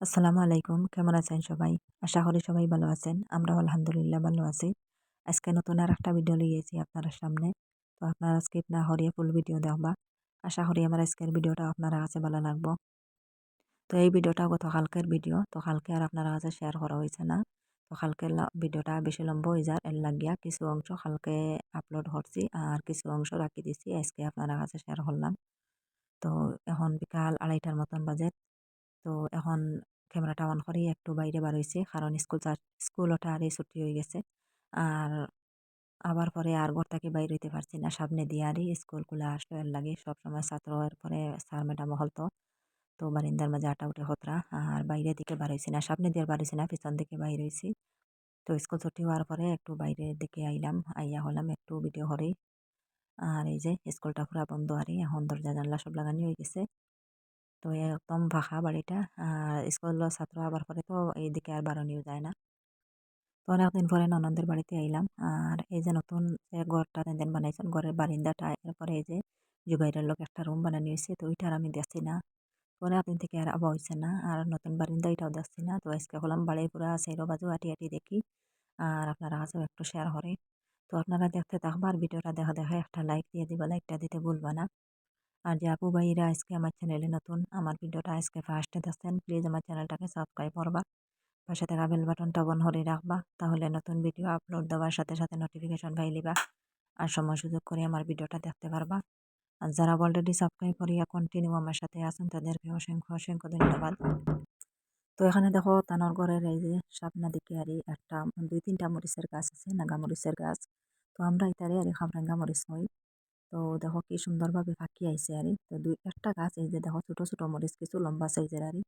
আসসালামু আলাইকুম, কেমন আছেন সবাই? আশা করি সবাই ভালো আছেন, আমরাও আলহামদুলিল্লাহ ভালো আছি। আজকে নতুন আর একটা ভিডিও লিয়েছি আপনার সামনে। তো আপনারা স্কিপ না হরিয়ে ফুল ভিডিও দেখবা। আশা করি আমার আজকের ভিডিওটা আপনারা কাছে ভালো লাগবো। তো এই ভিডিওটা গতকালকের ভিডিও তো কালকে আর আপনারা কাছে শেয়ার করা হয়েছে না। তো কালকের ভিডিওটা বেশি লম্বা হয়ে যায় এর লাগিয়া কিছু অংশ কালকে আপলোড করছি আর কিছু অংশ রাখি দিছি, আজকে আপনারা কাছে শেয়ার করলাম। তো এখন বিকাল আড়াইটার মতন বাজে। তো এখন ক্যামেরাটা অন করেই একটু বাইরে বার হয়েছে কারণ স্কুল স্কুল ওটা আরে ছুটি হয়ে গেছে। আর আবার পরে আর ঘর থেকে বাইরে হইতে পারছি না। সামনে দিয়ে আরই স্কুল খুলে আসলো এর লাগে। সবসময় ছাত্র এর পরে স্যার ম্যাডাম হলতো তো। বারিন্দার মাঝে আটা উঠে খতরা। আর বাইরে দিকে বার হয়েছি না। সামনে দিয়ে বার হয়েছি না, পিছন দিকে বাইরে হয়েছি তো স্কুল ছুটি হওয়ার পরে একটু বাইরের দিকে আইলাম। আইয়া হলাম একটু ভিডিও করে আর এই যে স্কুলটা পুরা বন্ধ আরই। এখন দরজা, জানলা সব লাগানি হয়ে গেছে। তো একদম ফাঁকা বাড়িটা আর ছাত্র আবার পরে তো এইদিকে আর বারণীয় যায় না তো অনেকদিন পরে ননদের বাড়িতে আইলাম আর এই যে নতুন যে ঘরটা দেন বানাইছেন ঘরের বারিন্দাটা এরপরে এই যে জুবাইরের লোক একটা রুম বানানি হয়েছে তো ওইটার আমি দেখছি না তো অনেকদিন থেকে আর আবার হয়েছে না আর নতুন বারিন্দা এটাও দেখছি না তো আজকে হলাম বাড়ি পুরা সেইরো বাজু আটি আটি দেখি আর আপনারা কাছেও একটু শেয়ার করে তো আপনারা দেখতে থাকবার ভিডিওটা দেখা দেখা একটা লাইক দিয়ে দিবা লাইকটা দিতে ভুলবা না আর যে আপু ভাইরা আজকে আমার চ্যানেলে নতুন, আমার ভিডিওটা আজকে ফার্স্টে দেখছেন প্লিজ আমার চ্যানেলটাকে সাবস্ক্রাইব করবা। পাশে থাকা বেল বাটনটা বন করে রাখবা, তাহলে নতুন ভিডিও আপলোড দেওয়ার সাথে সাথে নোটিফিকেশন পাই লিবা। আর সময় সুযোগ করে আমার ভিডিওটা দেখতে পারবা। আর যারা অলরেডি সাবস্ক্রাইব করিয়া কন্টিনিউ আমার সাথে আছেন, তাদেরকে অসংখ্য অসংখ্য ধন্যবাদ। তো এখানে দেখো, তানর ঘরের এই যে সাপনা দিকে আর একটা, দুই তিনটা মরিচের গাছ আছে, নাগা মরিচের গাছ। তো আমরা ইতারে আর খামরাঙ্গা মরিচ হই তো দেখো কি সুন্দরভাবে ফাঁকি আইছে আরি। তো দুই, একটা গাছ এই যে দেখো ছোটো ছোটো মরিচ, কিছু লম্বা সাইজের আরি।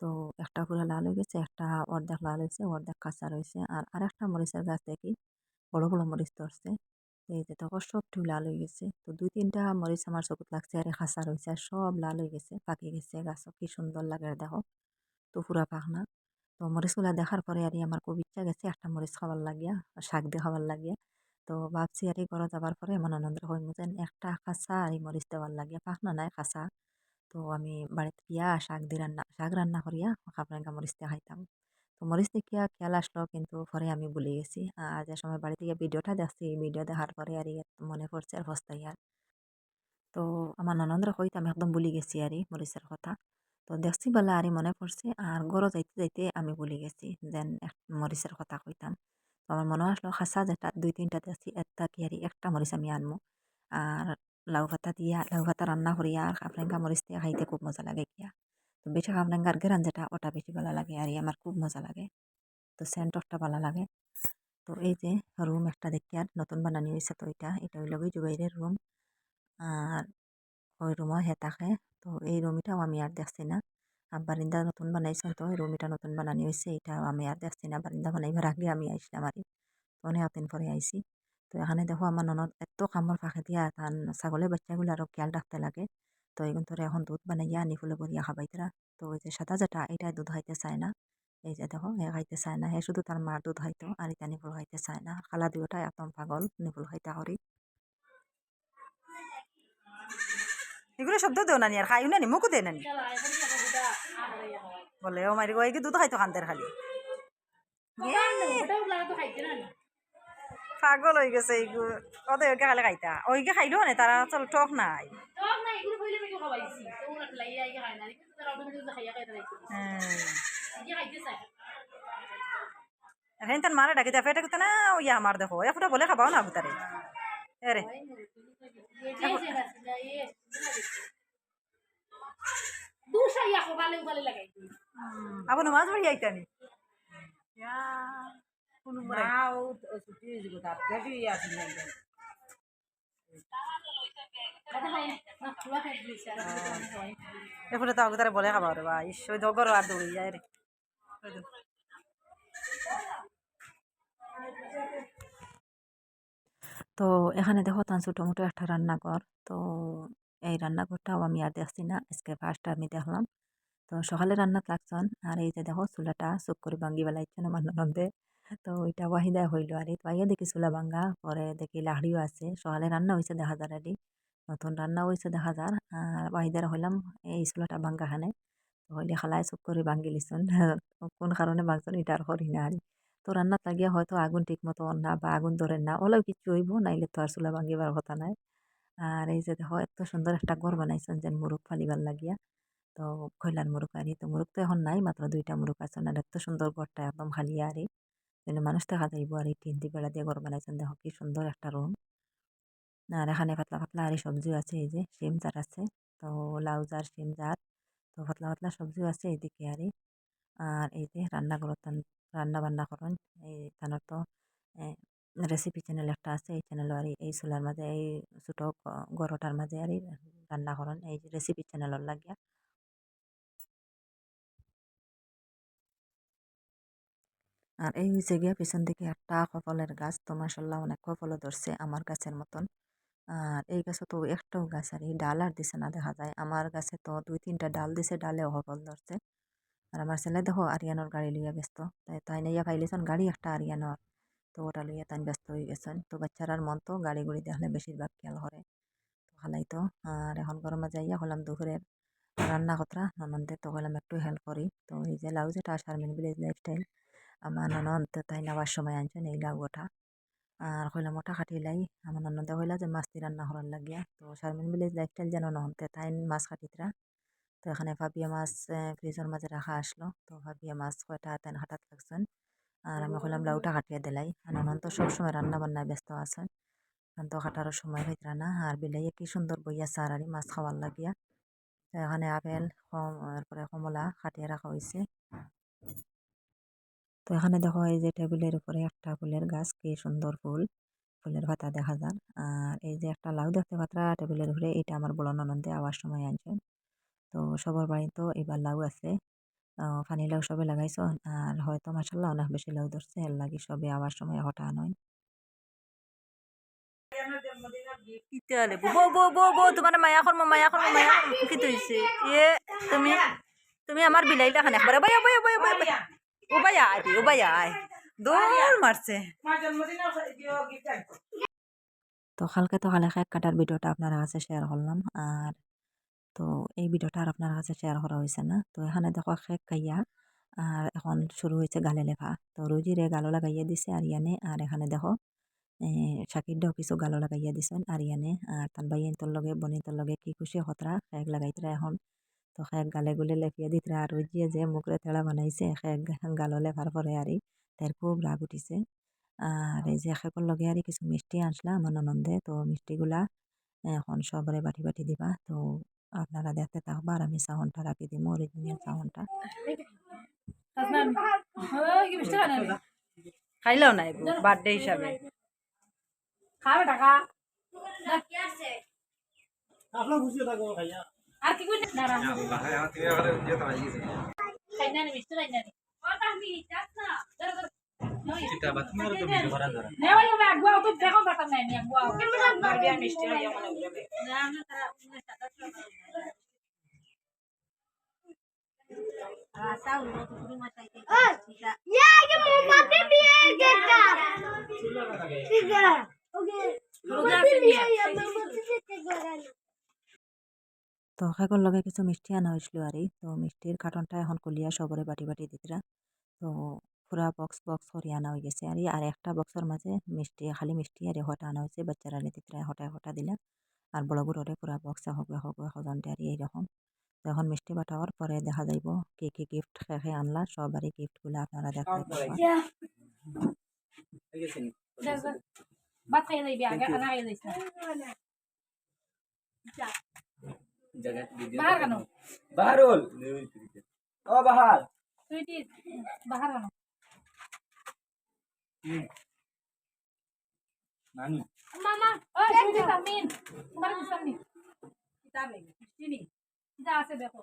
তো একটা পুরো লাল হয়ে গেছে, একটা অর্ধেক লাল হয়েছে, অর্ধেক কাঁচা রয়েছে। আর আর একটা মরিচের গাছ দেখি, বড় বড় মরিচ ধরছে। এই যে দেখো সবটু লাল হয়ে গেছে। তো দুই, তিনটা মরিচ আমার চকুত লাগছে আর খাঁচা রয়েছে আর সব লাল হয়ে গেছে পাকি গেছে গাছ কি সুন্দর লাগে দেখো। তো পুরা পাখনা। তো মরিচগুলা দেখার পরে আর আমার খুব ইচ্ছা গেছে একটা মরিচ খাবার লাগিয়া, আর শাক দিয়ে খাবার লাগিয়া। তো ভাবছি আর ঘরে যাবার পরে মন আনন্দের হইম। যেন একটা খাসা আর মরিচ দেওয়ার লাগিয়া পাখনা নাই খাসা। তো আমি বাড়িতে গিয়া শাক দিয়ে রান্না, শাক রান্না করিয়া খাবরাঙ্গা মরিচ দিয়ে খাইতাম। তো মরিচ দেখিয়া খেয়াল আসলো, কিন্তু পরে আমি ভুলে গেছি। আর যে সময় বাড়িতে গিয়ে ভিডিওটা দেখছি ভিডিও দেখার পরে আর মনে পড়ছে আর ফস্তাই আর তো আমার ননন্দর হইতে আমি একদম ভুলে গেছি আর মরিচের কথা। তো দেখছি বলে আরই মনে পড়ছে। আর গরো যাইতে যাইতে আমি ভুলে গেছি, যেন মরিচের কথা কইতাম। আমার মনে আসলো, খাসা যেটা, দুই তিনটা দেখছি একটা কি আর একটা মরিচ আমি আনব আর লাউ পাতা দিয়া, লাউ পাতা রান্না করিয়া আর খাপরেঙ্গা মরিচ দিয়ে খাইতে খুব মজা লাগে গিয়া। তো বেশি খাপরেঙ্গার গেরান যেটা, ওটা বেশি ভালো লাগে আর আমার খুব মজা লাগে। তো সেন্টরটা ভালো লাগে। তো এই যে রুম একটা দেখি আর নতুন বানানি হয়েছে তো এটা এটা হইল জুবাইরের রুম। আর ওই রুমও হে থাকে তো এই রুমিটাও আমি আর দেখছি না। বারিন্দা নতুন বানাইছেন তো এই রুমিটা নতুন বানানি হয়েছে এটা আমি আর দেখছি না। বারিন্দা বানাইবার আগে আমি আইসলাম আর অনেকদিন পরে আইসি। তো এখানে দেখো আমার ননদ এত কামড় ফাঁকে দিয়া তান ছাগলের বাচ্চাগুলো আরও খেয়াল রাখতে লাগে। তো এগুন তোরে এখন দুধ বানাইয়া আনি ফুলে করিয়া খাবাইতরা তো ওই যে সাদা যেটা এটা দুধ খাইতে চায় না। এই যে দেখো, হে খাইতে চায় না। হে শুধু তার মার দুধ খাইতো, আর এটা নিফুল খাইতে চায় না। খালা দুটা একদম পাগল নিফুল খাইতে করি এগুলো শব্দ দেও নানি আর খাইও নানি, মুখও দেয় নানি। বলে ও মারি গো দুধ খাইতো খান্তের খালি। পাগল হয়ে গেছে এইগুলো ওদের ওইকে খালে খাইতা? ওইকে খাইলো মানে তারা চল টক নাই। এখন তার মারে ডাকি দেফে ডাকিতে না ওই আমার দেখো এফটা বলে খাবাও না তারে। নমাজ পড়ি আইতানি এরপরে তো আগে বলে খাবার বা ঈশ্বর দগর আর দৌড়ি যায় রে। তো এখানে দেখো ছোটো মোটো একটা রান্নাঘর তো এই রান্নাঘরটাও আমি আর দেখছি না। আজকে ফার্স্ট আমি দেখলাম। তো সকালে রান্না লাগছন আর এই যে দেখো, চুলাটা চুপ করে ভাঙ্গি বেলাইছেন আমার ননদে তো ওইটা ওয়াহিদা হইল। আর তো দেখি চুলা ভাঙ্গা, পরে দেখি লাহড়িও আছে। সকালে রান্না হয়েছে দেখা যার আর নতুন রান্না হয়েছে দেখা যার আর ওয়াহিদার হইলাম, এই চুলাটা ভাঙ্গা খানে। হইলে খালাই চুপ করে ভাঙ্গি লিছুন। কোন কারণে ভাঙছুন এটা আর করি না আর। তো রান্নাত লাগিয়া হয়তো আগুন ঠিক মতো না বা আগুন ধরে না। ওলাও কিছু হইব, নাইলে তো আর চুলা ভাঙ্গিবার কথা নাই। আর এই যে দেখো, এত সুন্দর একটা ঘর বানাইছেন যেন মুরুখ ফালিবার লাগিয়া। তো খৈলার মুরুখ আরি তো মুরুখ তো এখন নাই, মাত্র দুইটা মুরুখ আছে। আর এত সুন্দর ঘরটা, একদম খালি আরি। যেন মানুষ দেখা যাইব আর এই তিনটি বেড়া দিয়ে ঘর বানাইছেন। দেখো কি সুন্দর একটা রুম আর এখানে পাতলা পাতলা আরি সবজিও আছে, এই যে শিম জার আছে, তো লাউ জার, শিম জার, তো পাতলা পাতলা সবজিও আছে এদিকে আরি। আর এই যে রান্না রান্না বান্না করুন, এই তানোর তো রেসিপি চ্যানেল একটা আছে, এই চ্যানেল আর এই চুলার মাঝে, এই ছোটো গরটার মাঝে আর রান্না করুন, এই রেসিপি চ্যানেলের লাগিয়া। আর এই হচ্ছে গিয়া পিছন দিকে একটা কপলের গাছ, তো মাসাল্লাহ অনেক কপলও ধরছে আমার গাছের মতন। আর এই গাছে তো একটাও গাছ আর এই ডাল আর দিছে না, দেখা যায়। আমার গাছে তো দুই তিনটা ডাল দিছে, ডালেও কপল ধরছে। আর আমার ছেলে দেখো, আরিয়ানোর গাড়ি লইয়া ব্যস্ত, তাই তাই নাইয়া পাইলেছেন গাড়ি একটা আরিয়ানোর। তো ওটা লইয়া তাই ব্যস্ত হয়ে গেছেন। তো বাচ্চারার মন তো গাড়ি গুড়ি দেখলে বেশিরভাগ খেয়াল করে। তো খালাই তো। আর এখন গরমে যাইয়া হলাম দুপুরের রান্না কতরা। ননন্দে তো হলাম একটু হেল্প করি। তো এই যে লাউ যেটা শারমিন ভিলেজ লাইফস্টাইল আমার ননদ তাই নেওয়ার সময় আনছেন এই লাউ ওঠা আর কইলাম ওটা কাটিলাই আমার ননদে কইলা যে মাছ রান্না করার লাগিয়া। তো শারমিন ভিলেজ লাইফস্টাইল যেন নহনতে তাই মাছ কাটিতরা তো এখানে ভাবিয়া মাছ ফ্রিজের মাঝে রাখা আসলো। তো ভাবিয়া মাছ কয়টা তেন হাঁটাত লাগছেন। আর আমি কইলাম লাউটা কাটিয়ে দিলাই। ননদ তো সবসময় রান্না বান্নায় ব্যস্ত আছেন। তো কাটারও সময় হইতরা না। আর বিলাইয়ে কি সুন্দর বইয়া আর মাছ খাওয়ার লাগিয়া। এখানে আপেল তারপরে কমলা কাটিয়ে রাখা হয়েছে তো এখানে দেখো এই যে টেবিলের উপরে একটা ফুলের গাছ, কি সুন্দর ফুল। ফুলের পাতা দেখা যান আর এই যে একটা লাউ দেখতে পাত্রা, টেবিলের উপরে এটা আমার বড় ননন্দে আওয়ার সময় আনছেন তো সবার বাড়িতেও এবার লাউ আছে। ফানি লাউ সবে লাগাইছ আর হয়তো মাসাল্লাহ অনেক বেশি লাউ ধরছে এর লাগি সবে আওয়ার সময় হঠাৎ নয়। তোমার মায়া কর্ম মায়া কর্ম মায়া কি তুইছে তুমি তুমি আমার বিলাইটা খান একবারে। বয়া বয়া বয়া বয়া ও ভাই আয় ও ভাই আয়। দৌড় মারছে। তো কালকে তো কালে এক কাটার ভিডিওটা আপনার কাছে শেয়ার করলাম আর তো এই ভিডিওটা আর আপনার কাছে শেয়ার করা হয়েছে না। তো এখানে দেখো শেখ খাইয়া আর এখন শুরু হয়েছে গালে লেখা তো রোজিরে গালো লাগাইয়া দিছে আর ইয়ানে আর এখানে দেখো শাকিরটাও কিছু গালো লাগাইয়া দিছেন আর ইয়ানে আর তার বাইন তোর লগে বনি তোর লগে কি খুশি হতরা শেখ লাগাইতরা এখন। তো খেক গালে গুলে লেপিয়া দিতরা, আর রোজিয়ে যে মুখরে তেড়া বানাইছে খেক গালো লেফার পরে আর তার খুব রাগ উঠিছে। আর এই যে খেকর লগে আর কিছু মিষ্টি আনসলাম আমার ননন্দে, তো মিষ্টিগুলা এখন সবরে বাটি বাটি দিবা। তো আপনারা দেখতে থাকবা আর আমি সাউন্ডটা রাখি দিব অরিজিনাল সাউন্ডটা খাইলেও নাই বার্থডে হিসাবে। খাবে টাকা আর কি কইতে তো কেমন লাগবে আর মিষ্টি হইয়া মনে উনো তো খেকর লগে কিছু মিষ্টি আনা হয়েছিল আর তো মিষ্টির কার্টনটা এখন কলিয়া সবরে বাটি বাটি দিতরা তো পুরা বক্স বক্স করে আনা হয়ে গেছে। আর আর একটা বক্সের মাঝে মিষ্টি খালি মিষ্টি আর হটা আনা হয়েছে। বাচ্চারা দিতরা হটা হটা দিলা আর বড় গুড়রে পুরা বক্সে হবে হবে হজনটা আর এইরকম তো এখন মিষ্টি বাটাওয়ার পরে দেখা যাইব কি কি গিফট খেয়ে আনলা। সবারই গিফটগুলো আপনারা দেখতে পাবেন Ya. বাত খাইয়া যাইবি আগে আনা খাইয়া যাইছ Jaga video. বাহার কেন Baharul. Oh Bahar. সুইটি বাহার কেন Nani? ওই সুইটি তামিন তোমার কি সামনে কিতাব নেই মিষ্টি নেই যা আছে দেখো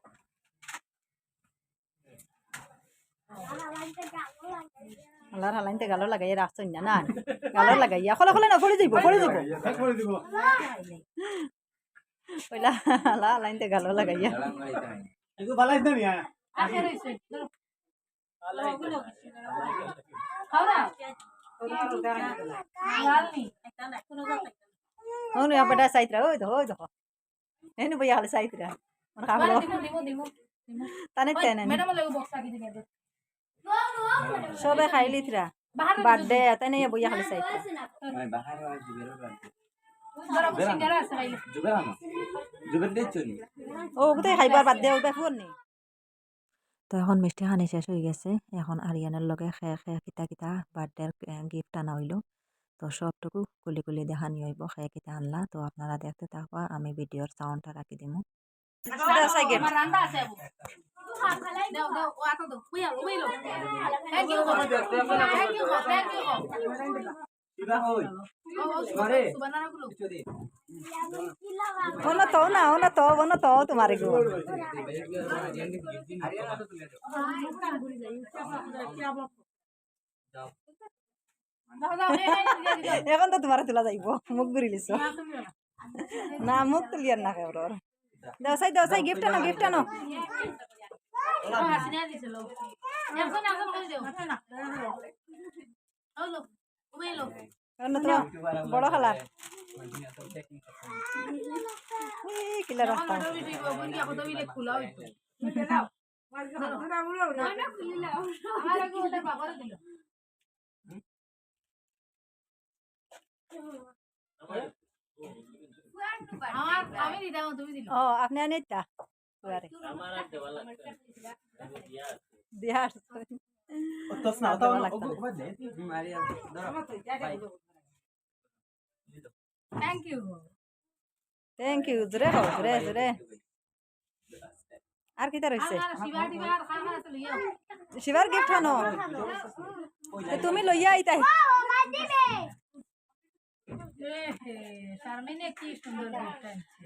আল্লাহর হালাইতে গালো লাগাই রাখছই না না। গালো লাগাইয়া। খলে খলে না ফড়ে যাইব ফড়ে যাইব। পয়লা আল্লাহ হালাইতে গালো লাগাইয়া। ওগুলো খাও না লাল নি কোনো জাত নাই দিমু দিমু দিমু। তানে তাই না? ম্যাডাম লাগো বক্স আগে দিবে সবে খাই লিথরা বাহার বার্থডে তাই নাই বইয়া খালি নি? ও কোথায় খাইবার বাদ দে ওটা ফুর নি? তো এখন মিষ্টি খানি শেষ হয়ে গেছে। এখন আরিয়ানের লগে খেয়ে খেয়ে কিতা কিতা বার্থডের গিফট আনা হইল তো সবটুকু কুলি কুলি দেখানি হইব খেয়ে কিতা আনলা। তো আপনারা দেখতে থাকবা আমি ভিডিওর সাউন্ডটা রাখি দিমু। আমার রান্না আছে আবু দাও দাও ও আতো দাও বুইয়া বুইলো থ্যাংক ইউ থ্যাংক ইউ ওনা তো না ওনা তো ওনা তো তোমারে গো। এখন তো তোমারে তোলা যাইব মুখ ঘুরি লিছ। না মুখ তুলিয়ার না কেবর দাও সাই দাও সাই গিফট আনো গিফট আনো। একজন একজন করে দিও বড় খালার কিলা রাস্তা। দিল ও আপনি আনিতা? দিয়া থ্যাংক ইউ থ্যাংক ইউ জোরে খাও জোরে জোরে আর কিতা রইছে শিবার গিফট আনো তুমি লইয়া আইতা শারমিনে কি সুন্দর গিফট আনছে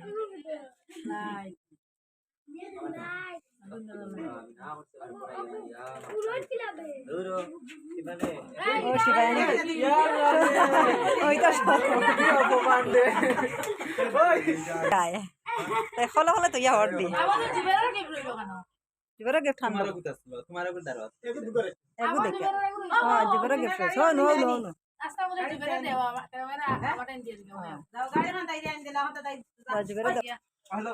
দূরো কিবালে ও তো ইয়া হর দি গিফট রইল কেন জীবর গিফট আনো তোমার গুতা দাও এগু দেখে হ্যাঁ জীবর গিফট নো নো নো দিয়ে দিও জীবর হ্যালো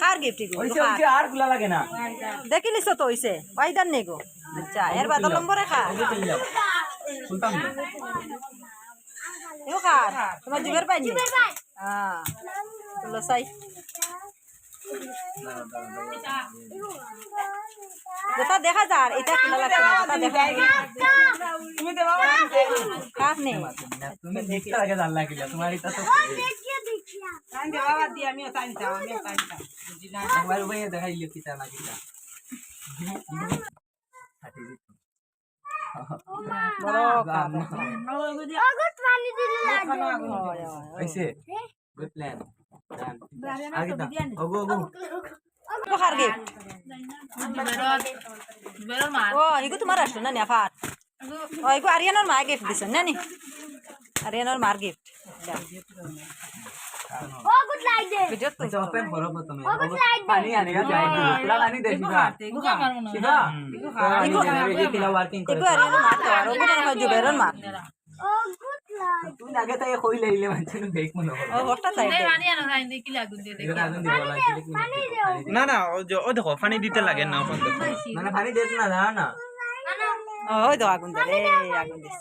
খার গিফট গো ওইসে ওইসে আরগুলা লাগে না দেখিলিস তো হইছে ওই জান নি গো আচ্ছা এর বাদ নম্বরে খা ওই চলে যাও সুলতান এও খার তোমার জীবর পাই নি হ্যাঁ চলো সাই যেটা দেখা যার এটা কিনা লাগছে না যেটা দেখা তুমি দেবা কাক নেই তুমি দেখতে লাগে জান লাগিলা তোমার এটা তো হয়, হয়, হয়। প্ল্যান আগে দা ইগো তোমার আসলো না নেফার ও ইগো আরিয়ানোর মা গিফট দিছে না নি আরিয়ানোর মার গিফট ও গুড লাইক দে ভিডিও তো আচ্ছা ওপেন করো প্রথমে পানি আনে গা যাই পুরা পানি দে আমার মনে হয় শিবা ইগো ইগো ওয়ার্কিং করে ইগো আরিয়ানোর মা তো আর ওগো না জুবেরর মা তুমি আগে তাই কই লাইলে মানছেন বেক মনে ও হঠাৎ চাই এই মানি আনো খাই দেখি লাগুন দিয়ে দেখি দিব কি না না ও ও দেখো পানি দিতে লাগে না ওখান থেকে মানে পানি দেছ না না না ও ওই তো আগুন দে আগুন দিস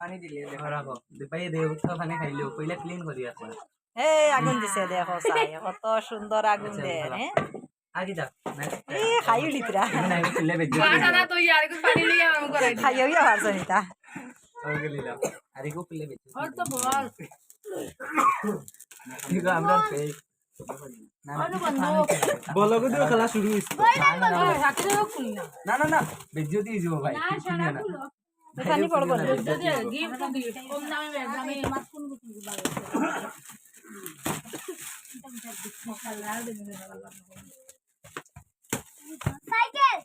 পানি দিলে রাখো ভাই দে পানি খাইলো কইলা ক্লিন করি এখন এই আগুন দিছে দেখো চাই কত সুন্দর আগুন দে হ্যাঁ আগে যা এই খাইও লিতরা না ছিলে বেজে বাটা না তো ইয়ার কিছু পানি লিয়ে আমি করাই খাইও ইয়া পারছ নিতা ওকে লিলাম আরে কো পিলে বেজে ওর তো বল। আমরা পেই খেলা শুরু না না না দিয়ে যাব ভাই পড়ব সাইকেল।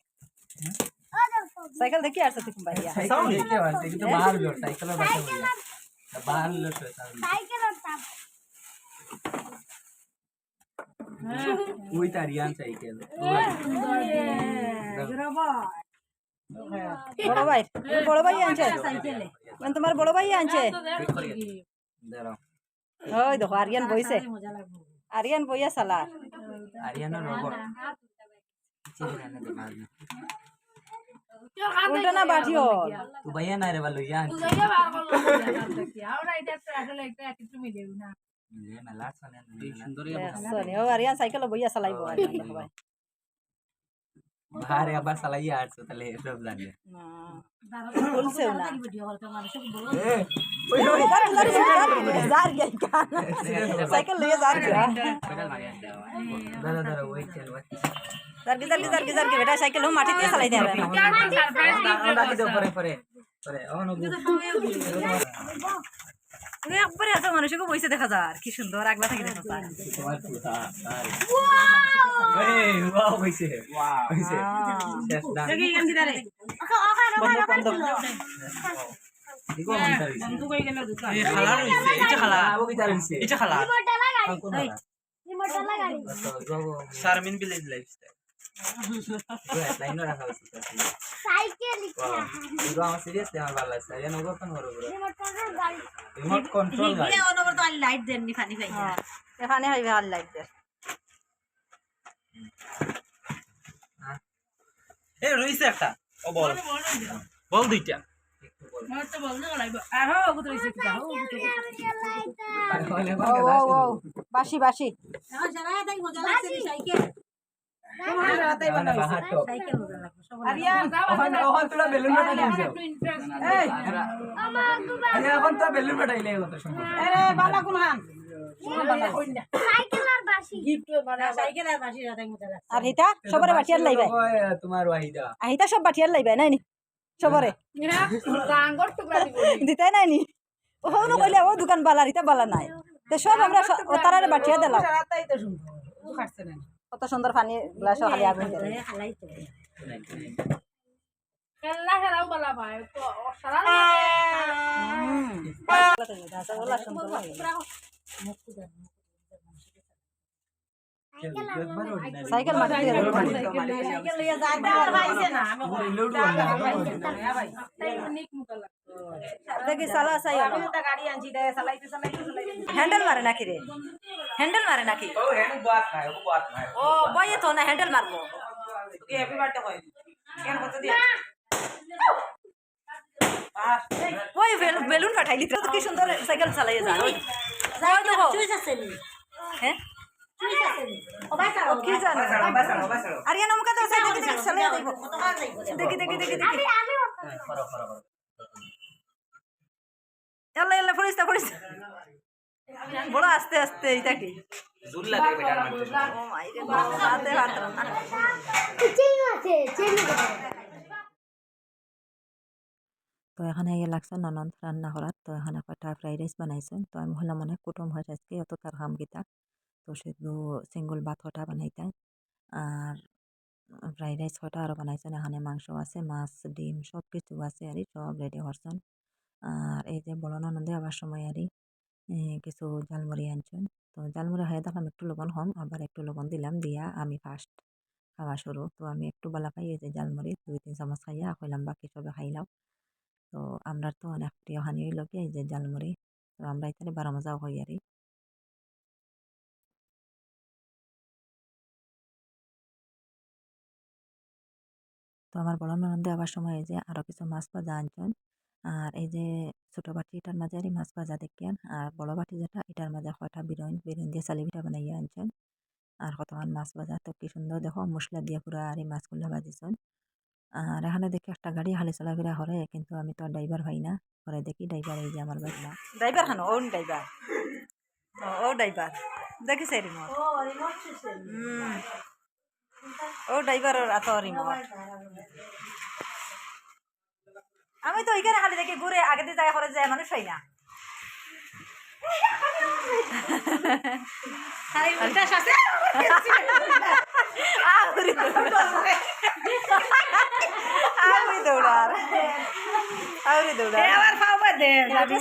ও দেখো। সাইকেল দেখি আসছে তুমি ভাইয়া সাইকেল দেখতে পারতে কিন্তু বাহার লো সাইকেল বাসা বলি বাহার লো তো সাইকেল ওই সাইকেল বড় ভাই বড় ভাই আনছে মানে তোমার বড় ভাই আনছে ওই দেখো আরিয়ান বইছে আরিয়ান বইয়া সালা আরিয়ানা রোবট না উল্টো না বাটিও তু ভাইয়া না রে ভালো ইয়ান তুই যাইয়া বার করল আমরা এটা আসলে একটা কিছু মিলে না আরিয়ান সাইকেল বইয়া চালাইবো বাহারে আবার চালাইয়া আসছো তাহলে সব জানলে খুলছেও না সাইকেল লইয়া যার গিয়া দাদা দাদা ওই চল যার গিয়া যার গিয়া বেটা সাইকেল ও মাটি দিয়ে চালাইতে হবে ডাকি দাও পরে পরে পরে অন একবারে এত মানুষকে বইছে দেখা যার। কি সুন্দর আগলা থাকি দেখা যায় শারমিন ভিলেজ লাইফস্টাইল এখানে হইবে আর লাইট রইছে একটা ও বল বল দুইটা বাসি বাসি তোমার ওয়াহিদা। আর হিতা সব বাটিয়ার লাইবে নাই নি? সবরে। দিতাই নাই নি? ও হনো কইলে ও দোকান বালা হিতা বালা নাই। তো সব আমরা তারারে বাটিয়া দিলাম। কত সুন্দর পানি গ্লাসও খালি আগুন জ্বলে। খেলা খেলনা খেলাও বলা ভাই তো সারা হুম। ওলা সুন্দর লাগে। সাইকেল মাটি দিয়ে রাখো। সাইকেল লইয়া যায় আর ভাইছে না আমি অনেক মুখা লাগছে দেখি সালা সাই হ্যান্ডেল মারে নাকি রে হ্যান্ডেল মারে নাকি ও হেন বাত নাই ও বাত নাই ও বয়ে তো না হ্যান্ডেল মারবো ওই বেলুন বেলুন পাঠাইলি তো কি সুন্দর সাইকেল চালাই যায় ওই যাও দেখো হ্যাঁ ও কি জানো আরে নমকা তো সাইকেল দেখি দেখি চালাই দেখো দেখি দেখি দেখি দেখি। আমি আমি করো করো করো। ফরিস্তা ফরিস্তা বড় আস্তে আস্তে এইটা কি? জোর লাগে বেটার ও মাই রে হাতে হাত রান্না ঠিক আছে চেন তো এখানে ইয়ে লাগছে ননদ রান্না করার তো এখানে কটা ফ্রাইড রাইস বানাইছেন। তো আমি হলাম মানে কুটুম হয় আজকে অত তার কামকিটা তো শুধু সিঙ্গুল ভাত কটা বানাইতাম। আর ফ্রাইড রাইস কটা আরও বানাইছেন, এখানে মাংস আছে, মাছ, ডিম সব কিছু আছে আর সব রেডি করছেন। আর এই যে বড় ননদে আবার সময় আর কিছু ঝালমুড়ি আনছেন। তো জালমুড়ি হয়ে দেখলাম একটু লবণ কম, আবার একটু লবণ দিলাম, দিয়া আমি ফার্স্ট খাওয়া শুরু। তো আমি একটু বেলা খাই, এই যে জালমুড়ি দুই, তিন চামচ খাইয়া কইলাম, বাকি সবে খাইলাম। তো আমরা তো অনেক প্রিয় হানি হইল কি, এই যে ঝালমুড়ি। তো আমরা এখানে বারো মজাও হই আরই আমার বড় ননদে আবার সময় এই যে আরও কিছু মাছ ভাজা আনছেন। আর এই যে ছোটো বাটি এটার মাঝে আর মাছ ভাজা দেখিয়ান আর বড় বাটি যেটা এটার মাঝে কয়টা বিরইন বিরইন দিয়ে চালি পিঠা বানাইয়া আনছেন। আর কতক্ষণ মাছ ভাজা তো কি সুন্দর দেখো মশলা দিয়ে পুরো আর এই মাছগুলো ভাজিছেন। আর এখানে দেখি একটা গাড়ি হালি চলাফেরা করে কিন্তু আমি তো ড্রাইভার ভাই না। পরে দেখি ড্রাইভার এই যে আমার বাড়িলা ড্রাইভার খানো ওন ড্রাইভার? ও ও ড্রাইভার। দেখিছে রিমোট? হুম। ও ড্রাইভারের এত রিমোট। আমি তো ওইখানে খালি দেখি ঘুরে আগে দিয়ে যায় করে যায় মানুষ হয় না।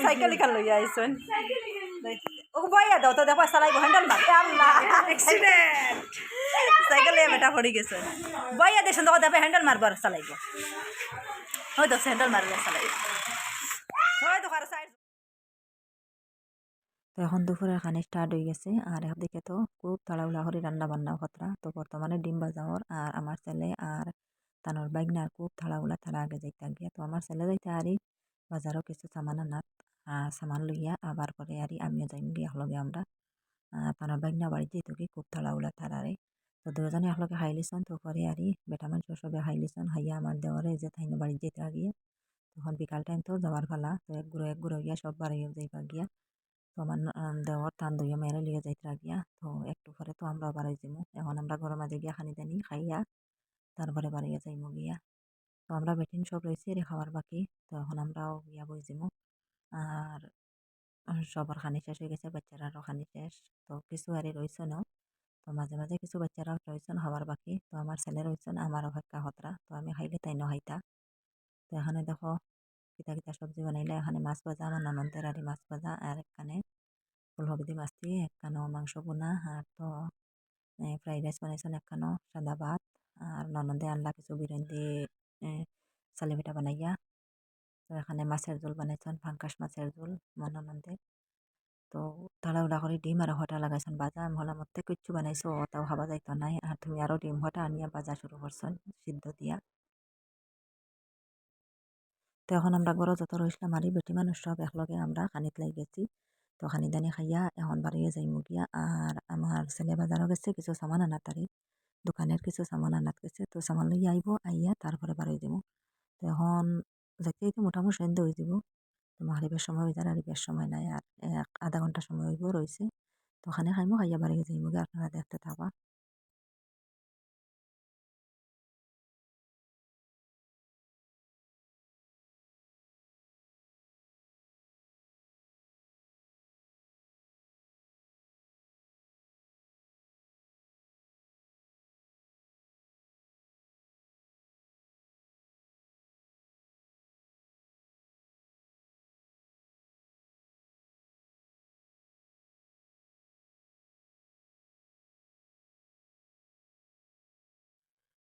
সাইকেল লইয়া আইছন ও বইয়া দাও তো দেখো চালাইব হ্যান্ডেল এ আল্লাহ। অ্যাক্সিডেন্ট সাইকেলে বেটা পড়ি গেছে। বইয়া দেশন দেখো দেখো হ্যান্ডেল মারবার চালাইব। হয় তো হ্যান্ডেল মারবার চালাইব। হয় তো কারও সাইড তো এখন দুপুরের খানি স্টার্ট হয়ে গেছে আর একদিকে তো খুব তাড়াহুড়া করে রান্না বান্না খতরা। তো বর্তমানে ডিম বাজাওয়ার আর আমার ছেলে আর তানোর বাইক না খুব তাড়াহুড়া তারা আগে যাইতে গিয়া। তো আমার ছেলে যাইতে আরই বাজারও কিছু সামান আনাত আর সামান লইয়া আবার পরে আরই আমিও যাইম, গিয়া একলগে আমরা আর তানোর বাইকনা বাড়ি যেতে কি খুব তাড়াহুড়া তারারে। তো দুজনে খাই লিছন তো পরে আরই বেটা মানুষ সবে খাই লিছন হাইয়া আমার দেওয়ারে যে তাইনো বাড়ি যেতে গিয়া। তখন বিকাল টাইম তো যাওয়ার ফেলা তো এক গুঁড়ো এক গুঁড়ো গিয়া সব বাড়িও যাইবা গিয়া। তো আমার দেওয়ার টান দইয়া মেরে লিয়ে যাইতে গিয়া, তো একটু পরে তো আমরা বাড়াই যাইমু। এখন আমরা ঘরের মাঝে গিয়া খানি দানি খাইয়া, তারপরে বাড়িয়ে যাইমু গিয়া। তো আমরা বেটিন সব রয়েছি রে খাওয়ার বাকি, তো এখন আমরাও গিয়া বই যাইমু। আর সবার খানি শেষ হয়ে গেছে, বাচ্চারারও খানি শেষ। তো কিছু আরে রয়েছে না। তো মাঝে মাঝে কিছু বাচ্চারা রয়েছেন খাবার বাকি। তো আমার ছেলে রয়েছেন আমার অপেক্ষা হতরা। তো আমি খাইলে তাই নহাইতা। তো এখানে দেখো কিতা কিতা সবজি বানাইলে এখানে মাছ ভাজা, আমার ননন্দের আরে মাছ ভাজা, আর এখানে ফুলকপি মাছ দিয়ে একখানো মাংস বোনা আর তো ফ্রাইড রাইস বানাইছেন একখানো সাদা ভাত। আর ননদে আনলা কিছু বিরিয়ানি দিয়ে চালি পিঠা বানাইয়া। তো এখানে মাছের ঝোল বানাইছেন ফাঙ্কাস মাছের ঝোল আমার ননদে তো তাড়াহুড়া করে ডিম আর হটা লাগাইছেন বাজা আমি মধ্যে কিচ্ছু বানাইছো ওটাও খাওয়া যাইতো নাই। আর তুমি আরও ডিম হটা আনিয়া বাজা শুরু করছেন, সিদ্ধ দিয়া। তো এখন আমরা ঘরে যত রইছিলাম আরই বেটি মানুষ সব একলগে আমরা খানিত লাই গেছি। তো খানি দানি খাইয়া এখন বাড়িয়ে যাই মুগিয়া আর আমার ছেলে বাজারও গেছে, কিছু সামান আনাত তারি। দোকানের কিছু সামান আনাত গেছে। তো সামান লইয়া আইব, আইয়া তারপরে বাড়িয়ে যাব তো এখন যাইতে যাইতে মোটামুটি সন্ধ্যে হয়ে যাব। তো মাগরিবের সময় হয়ে যায় আর বেশ সময় নাই, আর এক আধা ঘণ্টা সময় হইব রয়েছে তো ওখানে খাইমো, খাইয়া বাড়ি যাই মুগে আপনারা দেখতে থাকা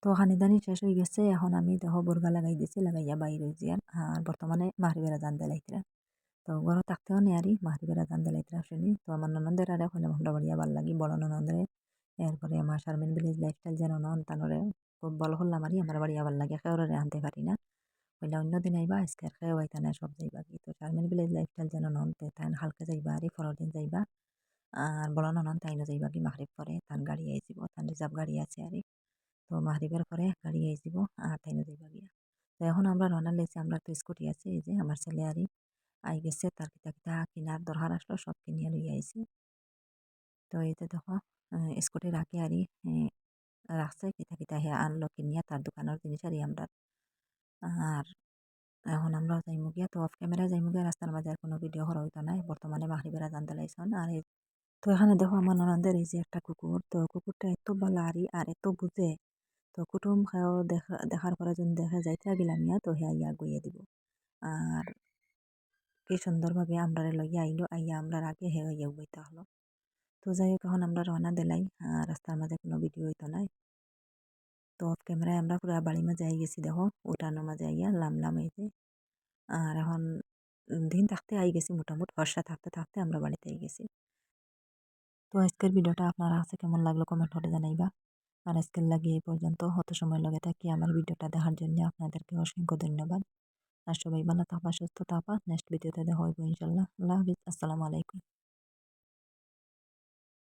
তো খানি দানি শেষ হয়ে গেছে, এখন আমি দেহ বুর্গা লাগাই দিছি লাগাইয়া বাইর যান আর বর্তমানে মাহরিবের আজান দেলাইতরা তো ঘরে থাকতেও নেয়ারি মাহরিবের আজান দেলাইতরা শুনি তো আমার ননদের আর এখন আমরা বাড়িয়া ভালো লাগি, বড় ননদরে। এরপরে আমার শারমিন ভিলেজ লাইফস্টাইল যেন নন তানরে খুব বল হল্লাম আরি আমার বাড়িয়া ভালো লাগে খেয়ে আনতে পারি না। কইলা অন্য দিন আইবা, আজকে আর খেয়ে আইতা না সব যাইবা কি। তো শারমিন ভিলেজ লাইফস্টাইল যেন নন তে তাইন হালকা যাইবা আরি পরের দিন যাইবা। আর বড় ননন তাইনও যাইবা কি মাহরিব পরে, তান গাড়ি আইসিব তান রিজার্ভ গাড়ি আছে আরি তো মাহরিবের পরে গাড়ি আইসিব আর তাইনও যাইবা গিয়া। তো এখন আমরা রওনা লেছি আমরা তো স্কুটি আছে, এই যে আমার ছেলে আরি আই গেছে, তার কিতা কিতা কিনার দরকার আসলো সব কিনিয়া লইয়া আইছে। তো এইতে দেখো স্কুটি রাখি আরি রাখছে কিতা কিতা হে আনলো কিনিয়া তার দোকানের জিনিস আরি আমরা। আর এখন আমরা যাইমু গিয়া, তো অফ ক্যামেরা যাইমু গিয়া, রাস্তার মাঝে আর কোনো ভিডিও করা হইতো নাই। বর্তমানে মাহরিবের আজান দিলাইছন আর তো এখানে দেখো আমার ননদের, এই যে একটা কুকুর, তো কুকুরটা এত ভালো আরি আর এত বুঝে। তো কুটুম খাও দেখা, দেখার পরে যদি দেখে যাইতে গেলাম ইয়া, তো হ্যাঁ ইয়া গইয়ে দিব। আর কি সুন্দরভাবে আমরা লইয়া আইলো, আইয়া আমরা আগে হে ইয়া বইতে হলো। তো যাই হোক এখন আমরা রওনা দিলাই। রাস্তার মাঝে কোনো ভিডিও হইতো নাই। তো অফ ক্যামেরায় আমরা পুরো বাড়ির মাঝে আই গেছি, দেখো উঠানোর মাঝে আইয়া লামলাম এই যে আর এখন দিন থাকতে আই গেছি মোটামুটি, বর্ষা থাকতে থাকতে আমরা বাড়িতে আই গেছি। তো আজকের ভিডিওটা আপনার কাছে কেমন লাগল কমেন্ট করে জানাইবা। আর আজকের লাগে এই পর্যন্ত। হত সময় লাগে থাকি আমার ভিডিওটা দেখার জন্য। আপনাদেরকে অসংখ্য ধন্যবাদ। আর সবাই ভালো থাকবা, সুস্থ থাকবা। নেক্সট ভিডিওতে দেখা হইব ইনশাল্লাহ। আল্লাহ হাফিজ। আসসালামু আলাইকুম।